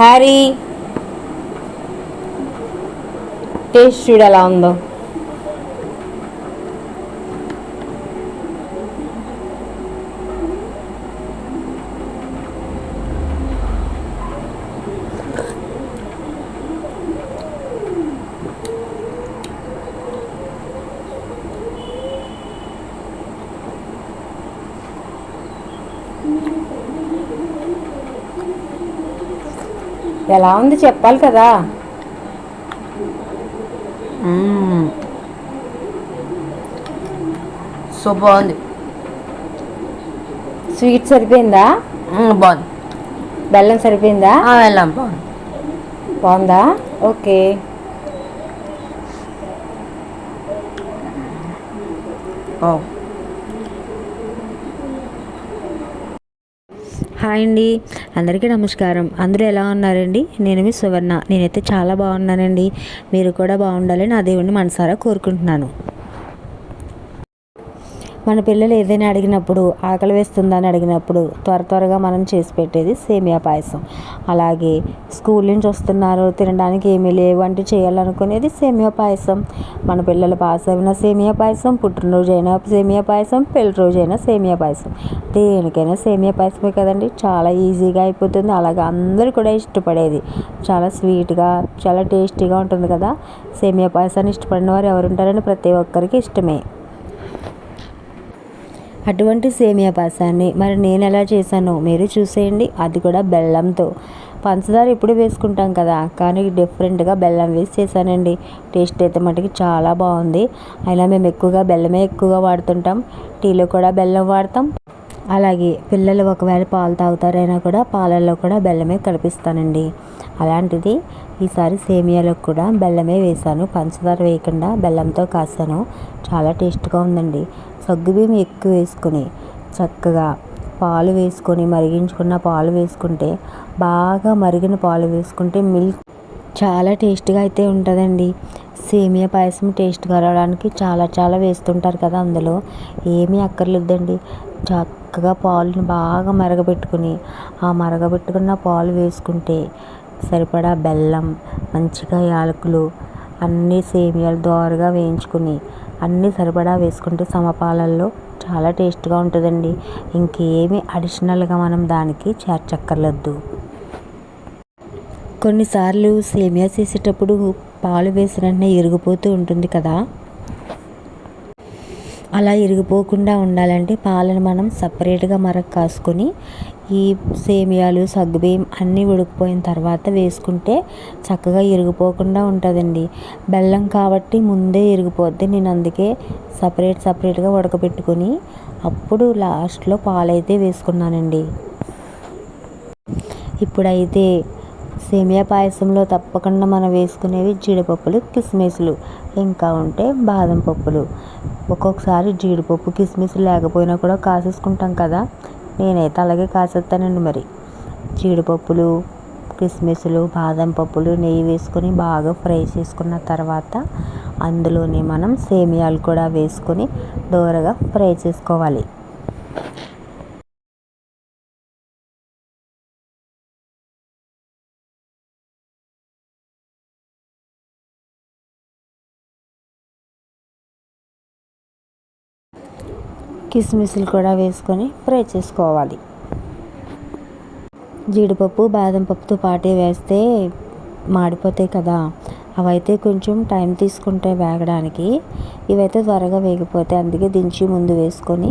Harry taste చూడు ఎలా ఉందో. ఎలా ఉంది చెప్పాలి కదా? సో బాగుంది. స్వీట్ సరిపోయిందా? బాగుంది. బెల్లం సరిపోయిందా? వెళ్ళాం బాగుంది. బాగుందా? ఓకే. ఓ. హాయ్ అండి. అందరికీ నమస్కారం. అందరూ ఎలా ఉన్నారండి? నేను మీ సువర్ణ. నేనైతే చాలా బాగున్నానండి. మీరు కూడా బాగుండాలని నా దేవుణ్ణి మనసారా కోరుకుంటున్నాను. మన పిల్లలు ఏదైనా అడిగినప్పుడు ఆకలి వేస్తుందని అడిగినప్పుడు త్వర త్వరగా మనం చేసి పెట్టేది సేమియా పాయసం. అలాగే స్కూల్ నుంచి వస్తున్నారు తినడానికి ఏమీ లేవు అంటే చేయాలనుకునేది సేమియా పాయసం. మన పిల్లలు పాస్ అయినా సేమియా పాయసం పుట్టినరోజు సేమియా పాయసం పెళ్ళి రోజు అయినా సేమియా పాయసం. దేనికైనా సేమియా పాయసమే కదండి చాలా ఈజీగా అయిపోతుంది. అలాగే అందరూ కూడా ఇష్టపడేది. చాలా స్వీట్గా చాలా టేస్టీగా ఉంటుంది కదా. సేమియా పాయసాన్ని ఇష్టపడిన వారు ఎవరు ఉంటారని ప్రతి ఒక్కరికి ఇష్టమే. అటువంటి సేమియా పాసాన్ని మరి నేను ఎలా చేశానో మీరు చూసేయండి. అది కూడా బెల్లంతో. పంచదార ఎప్పుడు వేసుకుంటాం కదా కానీ డిఫరెంట్గా బెల్లం వేసి చేశానండి. టేస్ట్ అయితే మటుకు చాలా బాగుంది. అయినా మేము ఎక్కువగా బెల్లమే ఎక్కువగా వాడుతుంటాం. టీలో కూడా బెల్లం వాడతాం. అలాగే పిల్లలు ఒకవేళ పాలు తాగుతారైనా కూడా పాలల్లో కూడా బెల్లమే కలిపిస్తానండి. అలాంటిది ఈసారి సేమియాలో కూడా బెల్లమే వేసాను పంచదార వేయకుండా బెల్లంతో కాసాను. చాలా టేస్ట్గా ఉందండి. సగ్గుబియ్యం ఎక్కువ వేసుకొని చక్కగా పాలు వేసుకొని మరిగించుకున్న పాలు వేసుకుంటే బాగా మరిగిన పాలు వేసుకుంటే మిల్క్ చాలా టేస్ట్గా అయితే ఉంటుందండి. సేమియా పాయసం టేస్ట్గా రావడానికి చాలా చాలా వేస్తుంటారు కదా అందులో. ఏమీ అక్కర్లేదండి. చక్కగా పాలుని బాగా మరగబెట్టుకుని ఆ మరగబెట్టుకున్న పాలు వేసుకుంటే సరిపడా బెల్లం మంచిగా యాలకులు అన్నీ సేమియాలు దోరగా వేయించుకుని అన్నీ సరిపడా వేసుకుంటే సమపాలల్లో చాలా టేస్ట్గా ఉంటుందండి. ఇంకేమి అడిషనల్గా మనం దానికి చేర్చక్కర్లేదు. కొన్నిసార్లు సేమియా చేసేటప్పుడు పాలు వేసిన వెంటనే ఇరిగిపోతూ ఉంటుంది కదా. అలా ఇరిగిపోకుండా ఉండాలంటే పాలను మనం సపరేట్గా మరక కాసుకొని ఈ సేమియాలు సగ్గుబియ్యం అన్నీ ఉడికిపోయిన తర్వాత వేసుకుంటే చక్కగా ఇరిగిపోకుండా ఉంటుందండి. బెల్లం కాబట్టి ముందే ఇరిగిపోద్ది. నేను అందుకే సపరేట్ సపరేట్గా ఉడకబెట్టుకొని అప్పుడు లాస్ట్లో పాలైతే వేసుకున్నానండి. ఇప్పుడైతే సేమియా పాయసంలో తప్పకుండా మనం వేసుకునేవి జీడిపప్పులు కిస్మిస్లు. ఇంకా ఉంటే బాదం పప్పులు. ఒక్కొక్కసారి జీడిపప్పు కిస్మిస్ లేకపోయినా కూడా కాసేసుకుంటాం కదా. నేనైతే అలాగే కాసేస్తానండి మరి. జీడిపప్పులు కిస్మిస్లు బాదం పప్పులు నెయ్యి వేసుకొని బాగా ఫ్రై చేసుకున్న తర్వాత అందులోనే మనం సేమియాలు కూడా వేసుకొని దోరగా ఫ్రై చేసుకోవాలి. కిస్మిస్లు కూడా వేసుకొని ఫ్రై చేసుకోవాలి. జీడిపప్పు బాదం పప్పుతో పాటే వేస్తే మాడిపోతాయి కదా. అవైతే కొంచెం టైం తీసుకుంటాయి వేగడానికి. ఇవైతే త్వరగా వేగిపోతాయి. అందుకే దించి ముందు వేసుకొని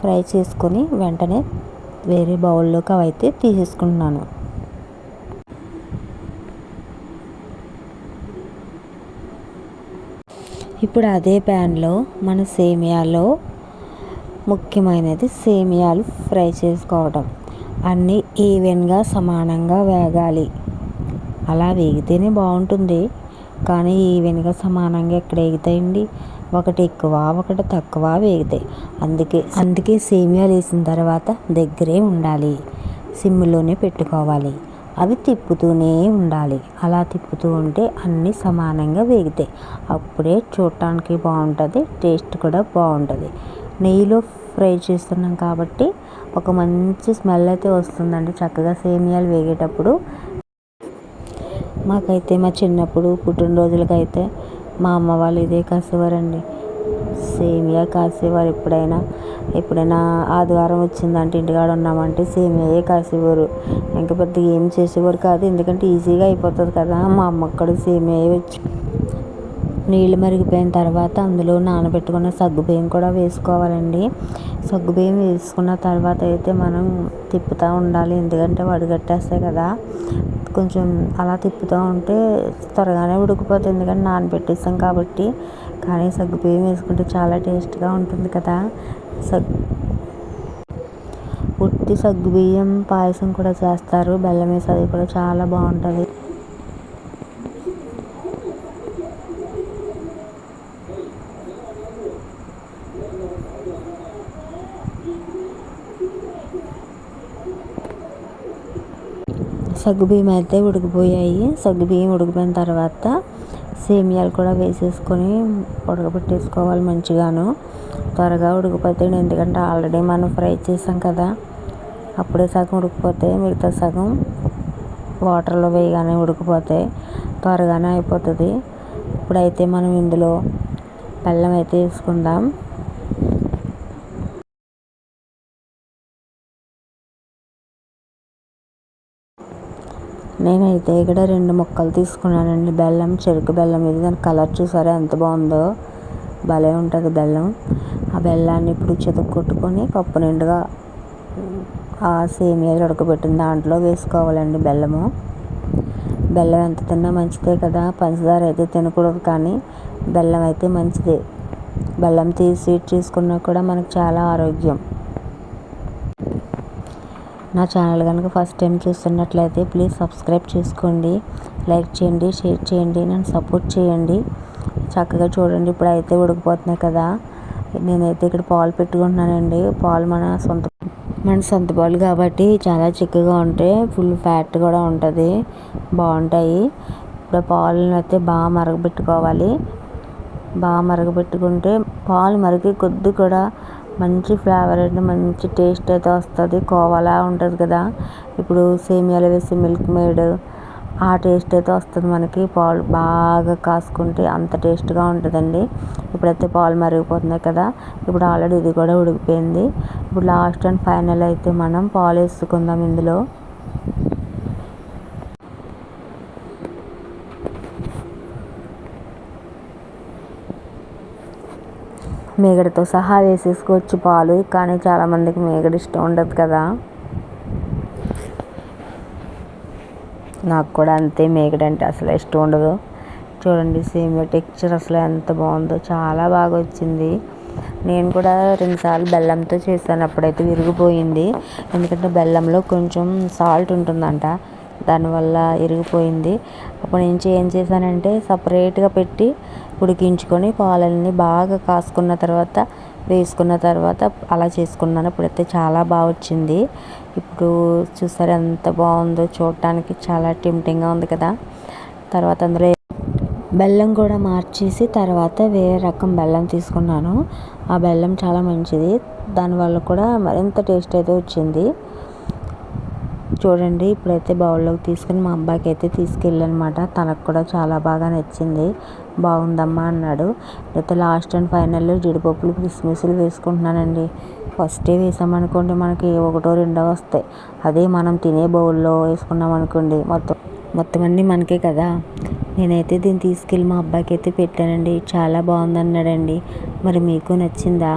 ఫ్రై చేసుకొని వెంటనే వేరే బౌల్లోకి అవైతే తీసేసుకుంటున్నాను ఇప్పుడు అదే ప్యాన్లో మన సేమియాలో ముఖ్యమైనది సేమియాలు ఫ్రై చేసుకోవడం అన్నీ ఈవెన్గా సమానంగా వేగాలి. అలా వేగితేనే బాగుంటుంది. కానీ ఈవెన్గా సమానంగా ఎక్కడ వేగుతాయండి? ఒకటి ఎక్కువ ఒకటి తక్కువ వేగుతాయి అందుకే అందుకే సేమియాలు వేసిన తర్వాత దగ్గరే ఉండాలి. సిమ్లోనే పెట్టుకోవాలి. అవి తిప్పుతూనే ఉండాలి. అలా తిప్పుతూ ఉంటే అన్నీ సమానంగా వేగుతాయి అప్పుడే చూడటానికి బాగుంటుంది టేస్ట్ కూడా బాగుంటుంది. నెయ్యిలో ఫ్రై చేస్తున్నాం కాబట్టి ఒక మంచి స్మెల్ అయితే వస్తుందండి. చక్కగా సేమియాలు వేగేటప్పుడు మాకైతే మా చిన్నప్పుడు పుట్టినరోజులకైతే మా అమ్మ వాళ్ళు ఇదే కాసేవారండి. సేమియా కాసేవారు ఎప్పుడైనా ఎప్పుడైనా ఆదివారం వచ్చిందంటే ఇంటికాడ ఉన్నామంటే సేమియాయే కాసేవారు. ఇంకా పెద్ద ఏం చేసేవారు కాదు ఎందుకంటే ఈజీగా అయిపోతుంది కదా మా అమ్మ కూడా సేమియా వచ్చి నీళ్ళు మరిగిపోయిన తర్వాత అందులో నానబెట్టుకున్న సగ్గుబియ్యం కూడా వేసుకోవాలండి. సగ్గుబియ్యం వేసుకున్న తర్వాత అయితే మనం తిప్పుతూ ఉండాలి. ఎందుకంటే వడిగట్టేస్తాయి కదా. కొంచెం అలా తిప్పుతూ ఉంటే త్వరగానే ఉడికిపోతుంది. ఎందుకంటే నానబెట్టేస్తాం కాబట్టి. కానీ సగ్గుబియ్యం వేసుకుంటే చాలా టేస్ట్గా ఉంటుంది కదా. సగ్ ఉత్తి సగ్గుబియ్యం పాయసం కూడా చేస్తారు. బెల్లం వేసి అది కూడా చాలా బాగుంటుంది. సగ్గుబియ్యం అయితే ఉడికిపోయాయి. సగ్గుబియ్యం ఉడికిపోయిన తర్వాత సేమియాలు కూడా వేసేసుకొని ఉడకబెట్టేసుకోవాలి మంచిగాను. త్వరగా ఉడికిపోతాయి ఎందుకంటే ఆల్రెడీ మనం ఫ్రై చేసాం కదా. అప్పుడే సగం ఉడికిపోతే మిగతా సగం వాటర్లో వేయగానే ఉడికిపోతాయి. త్వరగానే అయిపోతుంది. ఇప్పుడైతే మనం ఇందులో బెల్లం అయితే వేసుకుందాం. నేనైతే ఇక్కడ రెండు ముక్కలు తీసుకున్నానండి. బెల్లం చెరుకు బెల్లం ఇది. దాని కలర్ చూసారా? ఎంత బాగుందో. భలే ఉంటుంది బెల్లం. ఆ బెల్లాన్ని ఇప్పుడు చెతుకు కొట్టుకొని కప్పు నిండుగా ఆ సేమియాలు ఉడకబెట్టిన దాంట్లో వేసుకోవాలండి బెల్లము. బెల్లం ఎంత తిన్నా మంచిదే కదా. పంచదార అయితే తినకూడదు కానీ బెల్లం అయితే మంచిదే. బెల్లం తీసి చేసుకున్నా కూడా మనకు చాలా ఆరోగ్యం. నా ఛానల్ కనుక ఫస్ట్ టైం చూస్తున్నట్లయితే ప్లీజ్ సబ్స్క్రైబ్ చేసుకోండి లైక్ చేయండి షేర్ చేయండి నన్ను సపోర్ట్ చేయండి. చక్కగా చూడండి ఇప్పుడు అయితే ఉడికిపోతున్నాయి కదా. నేనైతే ఇక్కడ పాలు పెట్టుకుంటున్నానండి. పాలు మన సొంత మన సొంత పాలు కాబట్టి చాలా చిక్కగా ఉంటాయి ఫుల్ ఫ్యాట్ కూడా ఉంటుంది. బాగుంటాయి. ఇప్పుడు పాలను అయితే బాగా మరగబెట్టుకోవాలి. బాగా మరగబెట్టుకుంటే పాలు మరిగి కొద్ది కూడా మంచి ఫ్లేవర్ అండ్ మంచి టేస్ట్ అయితే వస్తుంది. కోవాలా ఉంటుంది కదా. ఇప్పుడు సేమియాలు వేసి మిల్క్ మేడ్ ఆ టేస్ట్ అయితే వస్తుంది మనకి. పాలు బాగా కాసుకుంటే అంత టేస్ట్గా ఉంటుందండి. ఇప్పుడైతే పాలు మరిగిపోతున్నాయి కదా. ఇప్పుడు ఆల్రెడీ ఇది కూడా ఉడికిపోయింది. ఇప్పుడు లాస్ట్ అండ్ ఫైనల్ అయితే మనం పాలు వేసుకుందాం ఇందులో. మీగడతో సహా వేసేసుకోవచ్చు పాలు కానీ చాలామందికి మేగడ ఇష్టం ఉండదు కదా. నాకు కూడా అంతే మేగడ అంటే అసలు ఇష్టం ఉండదు. చూడండి సేమ్ టెక్స్చర్ అసలు ఎంత బాగుందో చాలా బాగా వచ్చింది. నేను కూడా రెండుసార్లు బెల్లంతో చేశాను అప్పుడైతే విరిగిపోయింది. ఎందుకంటే బెల్లంలో కొంచెం సాల్ట్ ఉంటుందంట. దానివల్ల ఇరిగిపోయింది. అప్పుడు నుంచి ఏం చేశానంటే సపరేట్గా పెట్టి ఉడికించుకొని పాలన్నీ బాగా కాసుకున్న తర్వాత వేసుకున్న తర్వాత అలా చేసుకున్నాను. ఇప్పుడైతే చాలా బాగా వచ్చింది. ఇప్పుడు చూసారు ఎంత బాగుందో చూడటానికి చాలా టెంప్టింగ్గా ఉంది కదా. తర్వాత అందులో బెల్లం కూడా మార్చేసి తర్వాత వేరే రకం బెల్లం తీసుకున్నాను. ఆ బెల్లం చాలా మంచిది. దానివల్ల కూడా మరింత టేస్ట్ అయితే వచ్చింది. చూడండి ఇప్పుడైతే బౌల్లోకి తీసుకుని మా అబ్బాయికి అయితే తీసుకెళ్ళనమాట. తనకు కూడా చాలా బాగా నచ్చింది. బాగుందమ్మా అన్నాడు. అయితే లాస్ట్ అండ్ ఫైనల్ జీడిపప్పులు కిస్మిస్లు వేసుకుంటున్నానండి. ఫస్టే వేసామనుకోండి మనకి ఒకటో రెండో వస్తాయి. అదే మనం తినే బౌల్లో వేసుకున్నాం అనుకోండి మొత్తం మొత్తం అన్నీ మనకే కదా. నేనైతే దీన్ని తీసుకెళ్ళి మా అబ్బాయికి అయితే పెట్టానండి. చాలా బాగుందన్నాడండి. మరి మీకు నచ్చిందా?